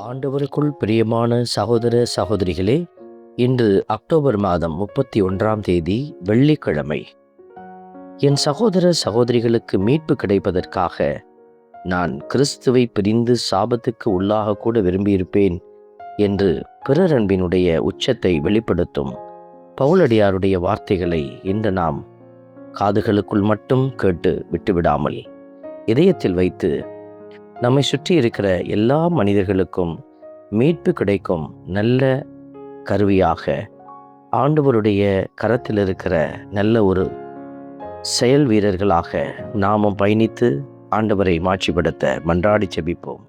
ஆண்டவருக்குள் பிரியமான சகோதர சகோதரிகளே இன்று அக்டோபர் மாதம் முப்பத்தி ஒன்றாம் தேதி வெள்ளிக்கிழமை. என் சகோதர சகோதரிகளுக்கு மீட்பு கிடைப்பதற்காக நான் கிறிஸ்துவை பிரிந்து சாபத்துக்கு உள்ளாக கூட விரும்பியிருப்பேன் என்று பிறர் அன்பினுடைய உச்சத்தை வெளிப்படுத்தும் பவுலடியாருடைய வார்த்தைகளை இன்று நாம் காதுகளுக்குள் மட்டும் கேட்டு விட்டுவிடாமல் இதயத்தில் வைத்து நம்மை சுற்றி இருக்கிற எல்லா மனிதர்களுக்கும் மீட்பு கிடைக்கும் நல்ல கருவியாக ஆண்டவருடைய கரத்தில் இருக்கிற நல்ல ஒரு செயல் வீரர்களாக நாமும் பயணித்து ஆண்டவரை மாட்சிப்படுத்த மன்றாடி செபிப்போம்.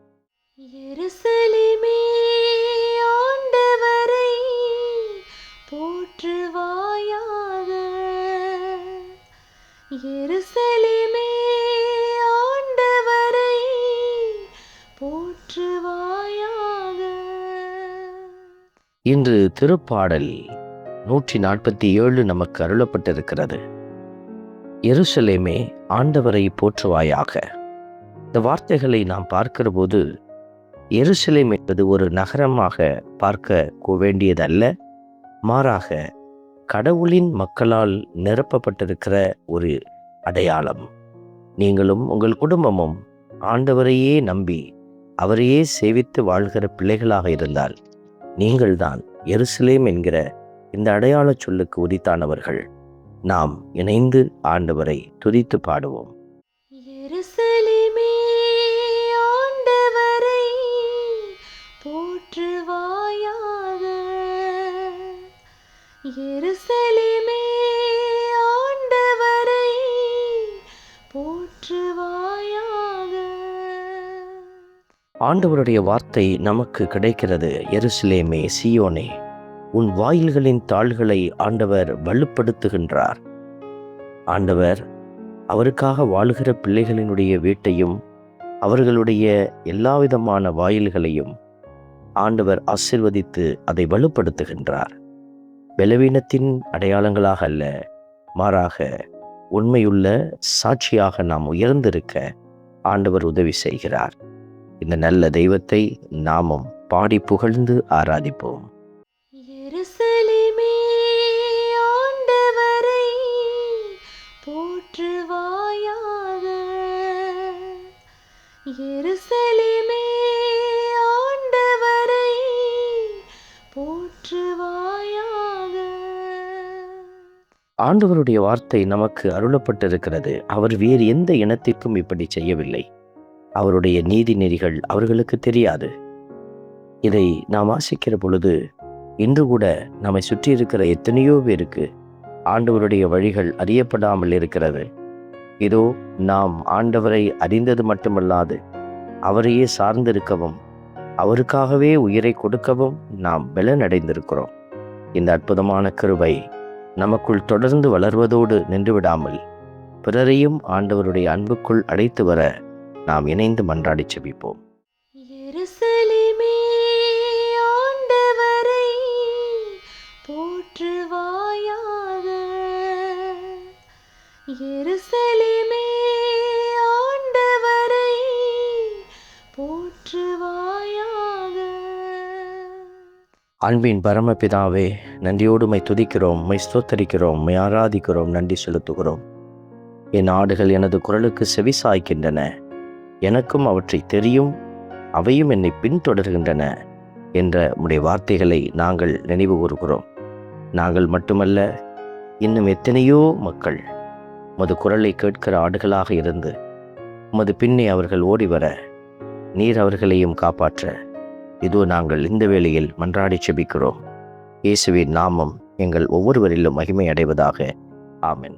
இன்று திருப்பாடல் நூற்றி நாற்பத்தி ஏழு நமக்கு அருளப்பட்டிருக்கிறது. எருசலேமே ஆண்டவரை போற்றுவாயாக. இந்த வார்த்தைகளை நாம் பார்க்கிற போது எருசலேம் என்பது ஒரு நகரமாக பார்க்க வேண்டியதல்ல மாறாக கடவுளின் மக்களால் நிரப்பப்பட்டிருக்கிற ஒரு அடையாளம். நீங்களும் உங்கள் குடும்பமும் ஆண்டவரையே நம்பி அவரையே சேவித்து வாழ்கிற பிள்ளைகளாக இருந்தால் நீங்கள்தான் எருசலேம் என்கிற இந்த அடையாளச் சொல்லுக்கு உரித்தானவர்கள். நாம் இணைந்து ஆண்டவரை துதித்து பாடுவோம். எருசலேமே ஆண்டவரை போற்றுவாயாக. எருசலே ஆண்டவருடைய வார்த்தை நமக்கு கிடைக்கிறது. எருசலேமே சியோனே உன் வாயில்களின் தாள்களை ஆண்டவர் வலுப்படுத்துகின்றார். ஆண்டவர் அவருக்காக வாழுகிற பிள்ளைகளினுடைய வீட்டையும் அவர்களுடைய எல்லாவிதமான வாயில்களையும் ஆண்டவர் ஆசிர்வதித்து அதை வலுப்படுத்துகின்றார். பலவீனத்தின் அடையாளங்களாக அல்ல மாறாக உண்மையுள்ள சாட்சியாக நாம் உயர்ந்திருக்க ஆண்டவர் உதவி செய்கிறார். இந்த நல்ல தெய்வத்தை நாமும் பாடி புகழ்ந்து ஆராதிப்போம். எருசலேமே ஆண்டவரை போற்றுவாயாக. எருசலேமே ஆண்டவரை போற்றுவாயாக. ஆண்டவருடைய வார்த்தை நமக்கு அருளப்பட்டிருக்கிறது. அவர் வேறு எந்த இனத்திற்கும் இப்படி செய்யவில்லை. அவருடைய நீதி நெறிகள் அவர்களுக்கு தெரியாது. இதை நாம் வாசிக்கிற பொழுது இன்று கூட நம்மை சுற்றி இருக்கிற எத்தனையோ பேருக்கு ஆண்டவருடைய வழிகள் அறியப்படாமல் இருக்கிறது. இதோ நாம் ஆண்டவரை அறிந்தது மட்டுமல்லாது அவரையே சார்ந்திருக்கவும் அவருக்காகவே உயிரை கொடுக்கவும் நாம் பலனடைந்திருக்கிறோம். இந்த அற்புதமான கிருபை நமக்குள் தொடர்ந்து வளர்வதோடு நின்றுவிடாமல் பிறரையும் ஆண்டவருடைய அன்புக்குள் அழைத்து வர நாம் இணைந்து மன்றாடி செபிப்போம். எருசலேமே ஆண்டவரை போற்றுவாயாக. எருசலேமே ஆண்டவரை போற்றுவாயாக. அன்பின் பரமபிதாவே நன்றியோடு மை துதிக்கிறோம் மை ஸ்தோத்தரிக்கிறோம் மை ஆராதிக்கிறோம் நன்றி செலுத்துகிறோம். என் ஆடுகள் எனது குரலுக்கு செவி சாய்க்கின்றன எனக்கும் அவற்றை தெரியும் அவையும் என்னை பின்தொடர்கின்றன என்ற உடைய வார்த்தைகளை நாங்கள் நினைவு கூறுகிறோம். நாங்கள் மட்டுமல்ல இன்னும் எத்தனையோ மக்கள் உமது குரலை கேட்கிற ஆடுகளாக இருந்து உமது பின்னே அவர்கள் ஓடி வர நீர் அவர்களையும் காப்பாற்ற. இதோ நாங்கள் இந்த வேளையில் மன்றாடி செபிக்கிறோம். இயேசுவின் நாமம் எங்கள் ஒவ்வொருவரிலும் மகிமை அடைவதாக ஆமென்.